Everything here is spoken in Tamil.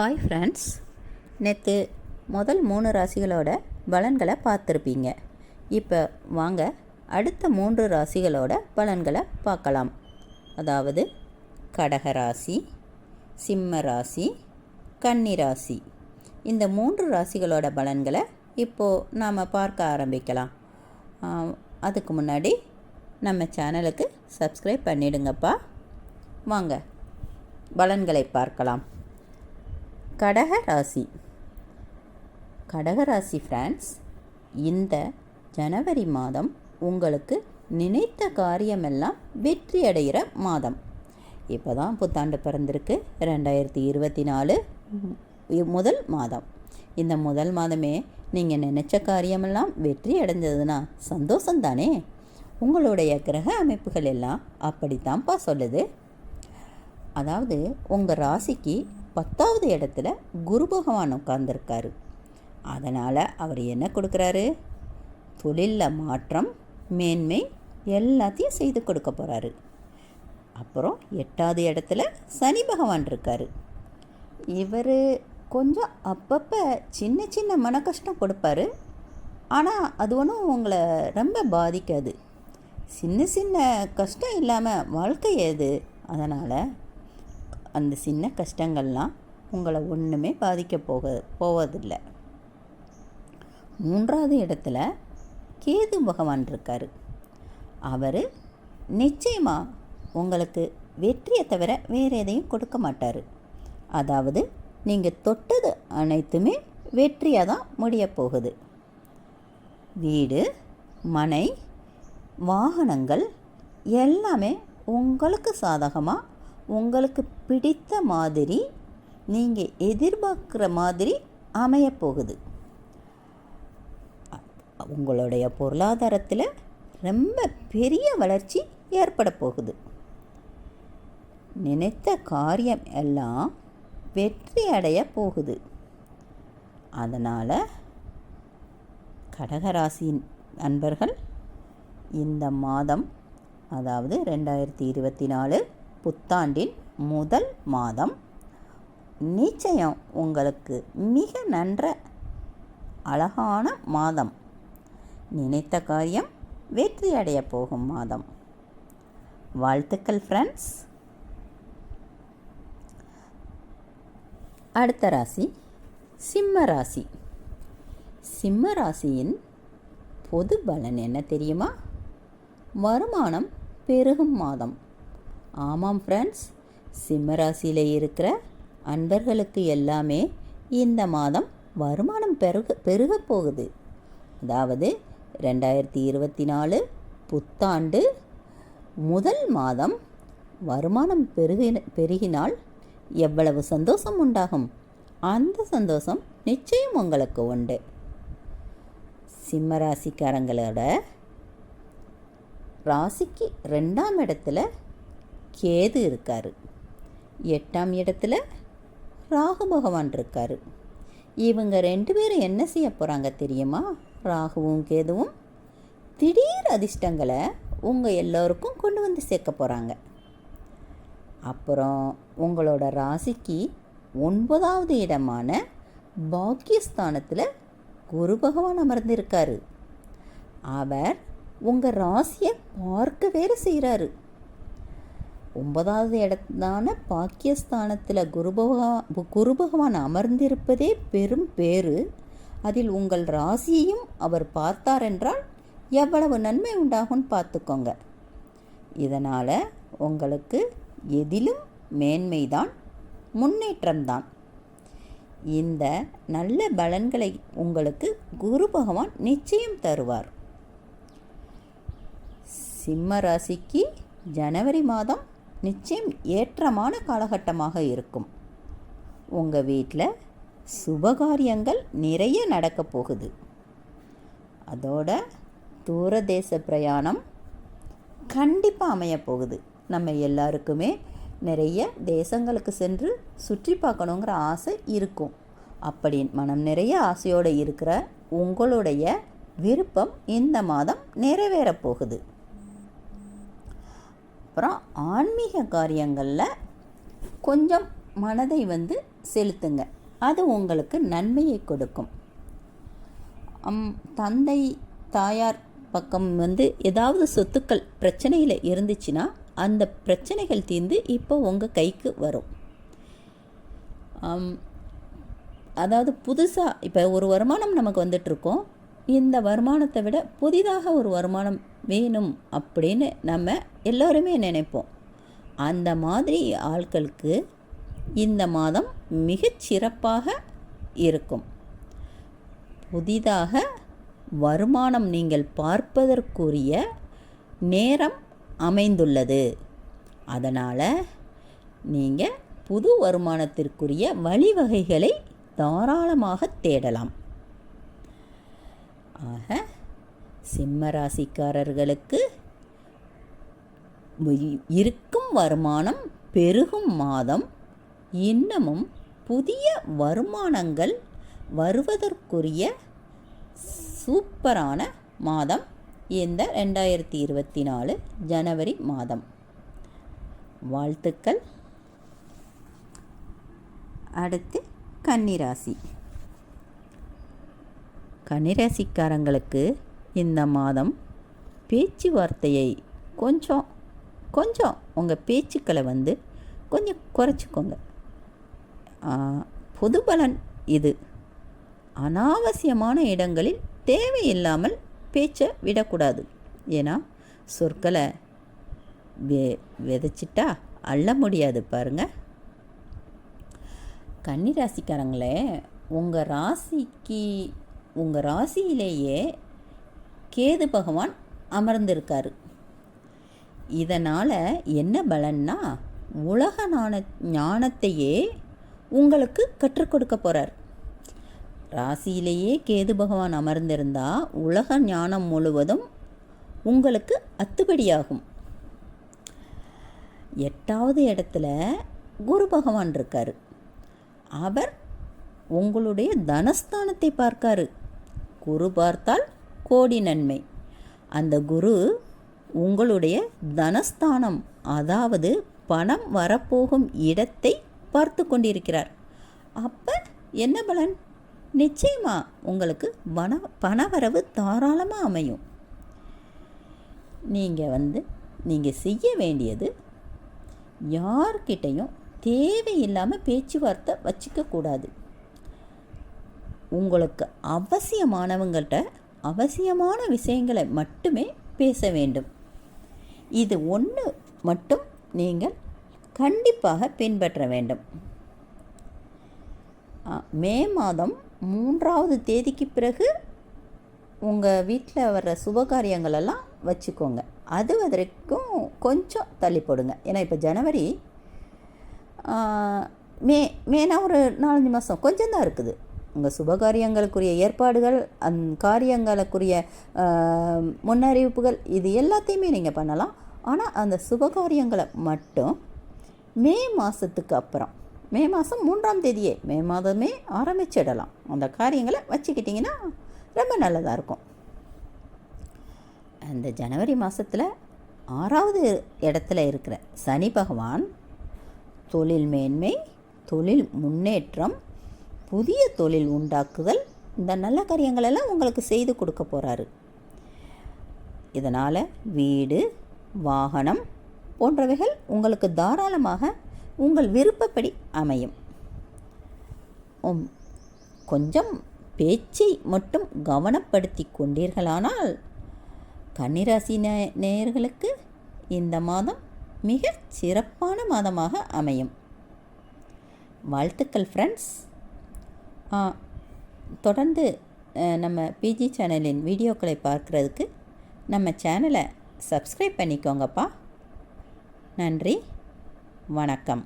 Hi friends. நேற்று முதல் மூணு ராசிகளோட பலன்களை பார்த்துருப்பீங்க. இப்போ வாங்க அடுத்த மூன்று ராசிகளோட பலன்களை பார்க்கலாம். அதாவது கடக ராசி சிம்ம ராசி கன்னி ராசி. இந்த மூன்று ராசிகளோட பலன்களை இப்போது நாம் பார்க்க ஆரம்பிக்கலாம். அதுக்கு முன்னாடி நம்ம சேனலுக்கு சப்ஸ்கிரைப் பண்ணிடுங்கப்பா. வாங்க பலன்களை பார்க்கலாம். கடக ராசி. கடக ராசி இந்த ஜனவரி மாதம் உங்களுக்கு நினைத்த காரியமெல்லாம் வெற்றி அடைகிற மாதம். இப்போ தான் புத்தாண்டு பிறந்திருக்கு. ரெண்டாயிரத்தி இருபத்தி நாலு முதல் மாதம். இந்த முதல் மாதமே நீங்கள் நினச்ச காரியமெல்லாம் வெற்றி அடைஞ்சதுன்னா சந்தோஷந்தானே உங்களுடைய கிரக அமைப்புகள் எல்லாம் அப்படித்தான்ப்பா சொல்லுது? அதாவது உங்கள் ராசிக்கு பத்தாவது இடத்துல குரு பகவான் உட்கார்ந்துருக்காரு. அதனால் அவர் என்ன கொடுக்குறாரு? தொழிலில் மாற்றம் மேன்மை எல்லாத்தையும் செய்து கொடுக்க போகிறாரு அப்புறம் எட்டாவது இடத்துல சனி பகவான் இருக்கார். இவர் கொஞ்சம் அப்பப்போ சின்ன சின்ன மன கஷ்டம் கொடுப்பாரு. ஆனால் அது ஒன்றும் உங்களை ரொம்ப பாதிக்காது. சின்ன சின்ன கஷ்டம் இல்லாமல் வாழ்க்கை ஏது அதனால் அந்த சின்ன கஷ்டங்கள்லாம் உங்களை ஒன்றுமே பாதிக்க போக போவதில்லை. மூன்றாவது இடத்துல கேது பகவான் இருக்கார். அவர் நிச்சயமாக உங்களுக்கு வெற்றியை தவிர வேறு எதையும் கொடுக்க மாட்டார். அதாவது நீங்கள் தொட்டது அனைத்துமே வெற்றியாக தான் முடிய போகுது. வீடு மனை வாகனங்கள் எல்லாமே உங்களுக்கு சாதகமாக உங்களுக்கு பிடித்த மாதிரி நீங்கள் எதிர்பார்க்குற மாதிரி அமையப் போகுது. உங்களுடைய பொருளாதாரத்தில் ரொம்ப பெரிய வளர்ச்சி ஏற்பட போகுது. நினைத்த காரியம் எல்லாம் வெற்றி அடைய போகுது. அதனால் கடகராசியின் நண்பர்கள் இந்த மாதம் அதாவது ரெண்டாயிரத்தி இருபத்தி நாலு புத்தாண்டின் முதல் மாதம். நிச்சயம் உங்களுக்கு மிக நன்ற அழகான மாதம். நினைத்த காரியம் வெற்றியடைய போகும் மாதம். வாழ்த்துக்கள் ஃப்ரெண்ட்ஸ் அடுத்த ராசி சிம்ம ராசி. சிம்ம ராசியின் பொது பலன் என்ன தெரியுமா? வருமானம் பெருகும் மாதம். ஆமாம் ஃப்ரெண்ட்ஸ் சிம்மராசியில் இருக்கிற அன்பர்களுக்கு எல்லாமே இந்த மாதம் வருமானம் பெருக பெருகப் போகுது. அதாவது ரெண்டாயிரத்தி இருபத்தி நாலு புத்தாண்டு முதல் மாதம் வருமானம் பெருகின பெருகினால் எவ்வளவு சந்தோஷம் உண்டாகும்? அந்த சந்தோஷம் நிச்சயம் உங்களுக்கு உண்டு. சிம்மராசிக்காரங்களோட ராசிக்கு ரெண்டாம் இடத்துல கேது இருக்கார். எட்டாம் இடத்துல ராகு பகவான் இருக்கார். இவங்க ரெண்டு பேரும் என்ன செய்ய போகிறாங்க தெரியுமா? ராகுவும் கேதுவும் திடீர் அதிர்ஷ்டங்களை உங்கள் எல்லோருக்கும் கொண்டு வந்து சேர்க்க போகிறாங்க அப்புறம் உங்களோட ராசிக்கு ஒன்பதாவது இடமான பாக்கியஸ்தானத்தில் குரு பகவான் அமர்ந்திருக்காரு. அவர் உங்கள் ராசியை பார்க்க வேறு செய்கிறாரு ஒன்பதாவது இடத்தான பாக்கியஸ்தானத்தில் குரு பகவான் குரு பகவான் அமர்ந்திருப்பதே பெரும் பேறு. அதில் உங்கள் ராசியையும் அவர் பார்த்தார் என்றால் எவ்வளவு நன்மை உண்டாகும்னு பார்த்துக்கோங்க. இதனால் உங்களுக்கு எதிலும் மேன்மைதான் முன்னேற்றம்தான். இந்த நல்ல பலன்களை உங்களுக்கு குரு பகவான் நிச்சயம் தருவார். சிம்ம ராசிக்கு ஜனவரி மாதம் நிச்சயம் ஏற்றமான காலகட்டமாக இருக்கும். உங்கள் வீட்டில் சுபகாரியங்கள் நிறைய நடக்கப் போகுது. அதோட தூரதேச பிரயாணம் கண்டிப்பாக அமையப் போகுது. நம்ம எல்லாருக்குமே நிறைய தேசங்களுக்கு சென்று சுற்றி பார்க்கணுங்கிற ஆசை இருக்கும். அப்படி மனம் நிறைய ஆசையோடு இருக்கிற உங்களுடைய விருப்பம் இந்த மாதம் நிறைவேறப் போகுது. அப்புறம் ஆன்மீக காரியங்களில் கொஞ்சம் மனதை வந்து செலுத்துங்க. அது உங்களுக்கு நன்மையை கொடுக்கும். அம் தந்தை தாயார் பக்கம் வந்து ஏதாவது சொத்துக்கள் பிரச்சனையில் இருந்துச்சுன்னா அந்த பிரச்சனைகள் தீர்ந்து இப்போ உங்கள் கைக்கு வரும். அதாவது புதுசாக இப்போ ஒரு வருமானம் நமக்கு வந்துட்டுருக்கோம் இந்த வருமானத்தை விட புதிதாக ஒரு வருமானம் வேணும் அப்படின்னு நம்ம எல்லோருமே நினைப்போம். அந்த மாதிரி ஆட்களுக்கு இந்த மாதம் மிகச் சிறப்பாக இருக்கும். புதிதாக வருமானம் நீங்கள் பார்ப்பதற்குரிய நேரம் அமைந்துள்ளது. அதனால் நீங்கள் புது வருமானத்திற்குரிய வழிவகைகளை தாராளமாக தேடலாம். ஆக சிம்ம ராசிக்காரர்களுக்கு இருக்கும் வருமானம் பெருகும் மாதம். இன்னமும் புதிய வருமானங்கள் வருவதற்குரிய சூப்பரான மாதம் இந்த ரெண்டாயிரத்தி இருபத்தி நாலு ஜனவரி மாதம். வாழ்த்துக்கள். அடுத்து கன்னிராசி. கன்னிராசிக்காரங்களுக்கு இந்த மாதம் பேச்சுவார்த்தையை கொஞ்சம் கொஞ்சம் உங்கள் பேச்சுக்களை வந்து கொஞ்சம் குறைச்சிக்கோங்க. பொது பலன் இது. அனாவசியமான இடங்களில் தேவையில்லாமல் பேச்சை விடக்கூடாது. ஏன்னா சொற்களை வெ விதைச்சிட்டா அள்ள முடியாது பாருங்க. கன்னி ராசிக்காரங்களே உங்கள் ராசிக்கு உங்கள் ராசியிலேயே கேது பகவான் அமர்ந்திருக்காரு. இதனால் என்ன பலன்னா உலக நாண ஞானத்தையே உங்களுக்கு கற்றுக் கொடுக்க போகிறார் ராசியிலேயே கேது பகவான் அமர்ந்திருந்தா உலக ஞானம் முழுவதும் உங்களுக்கு அத்துப்படியாகும். எட்டாவது இடத்துல குரு பகவான் இருக்கார். அவர் உங்களுடைய தனஸ்தானத்தை பார்க்காரு. குரு பார்த்தால் கோடி நன்மை. அந்த குரு உங்களுடைய தனஸ்தானம் அதாவது பணம் வரப்போகும் இடத்தை பார்த்து கொண்டிருக்கிறார். அப்போ என்ன பலன்? நிச்சயமாக உங்களுக்கு பண பணவரவு தாராளமாக அமையும். நீங்கள் வந்து நீங்கள் செய்ய வேண்டியது யார்கிட்டையும் தேவையில்லாமல் பேச்சுவார்த்தை வச்சுக்கக்கூடாது உங்களுக்கு அவசியமானவங்கள்ட்ட அவசியமான விஷயங்களை மட்டுமே பேச வேண்டும். இது ஒன்று மட்டும் நீங்கள் கண்டிப்பாக பின்பற்ற வேண்டும். மே மாதம் மூன்றாவது தேதிக்கு பிறகு உங்கள் வீட்டில் வர்ற சுபகாரியங்களெல்லாம் வச்சுக்கோங்க. அது வரைக்கும் கொஞ்சம் தள்ளி போடுங்க. ஏன்னா இப்போ ஜனவரி மே மேனா ஒரு நாலஞ்சு மாதம் கொஞ்சம் தான் இருக்குது. உங்கள் சுபகாரியங்களுக்குரிய ஏற்பாடுகள் அந் காரியங்களுக்குரிய முன்னறிவிப்புகள் இது எல்லாத்தையுமே நீங்கள் பண்ணலாம். ஆனால் அந்த சுபகாரியங்களை மட்டும் மே மாதத்துக்கு அப்புறம் மே மாதம் மூன்றாம் தேதியே மே மாதமே ஆரம்பிச்சிடலாம். அந்த காரியங்களை வச்சுக்கிட்டிங்கன்னா ரொம்ப நல்லதாக இருக்கும். அந்த ஜனவரி மாதத்தில் ஆறாவது இடத்துல இருக்கிற சனி பகவான் தொழில் மேன்மை தொழில் முன்னேற்றம் புதிய தொழில் உண்டாக்குதல் இந்த நல்ல காரியங்களெல்லாம் உங்களுக்கு செய்து கொடுக்க போகிறாரு இதனால் வீடு வாகனம் போன்றவைகள் உங்களுக்கு தாராளமாக உங்கள் விருப்பப்படி அமையும். உம், கொஞ்சம் பேச்சை மட்டும் கவனப்படுத்தி கொண்டீர்களானால் கன்னிராசி நேயர்களுக்கு இந்த மாதம் மிக சிறப்பான மாதமாக அமையும். வாழ்த்துக்கள் ஃப்ரெண்ட்ஸ் தொடர்ந்து நம்ம பிஜி சேனலின் வீடியோக்களை பார்க்குறதுக்கு நம்ம சேனலை சப்ஸ்கிரைப் பண்ணிக்கோங்கப்பா. நன்றி வணக்கம்.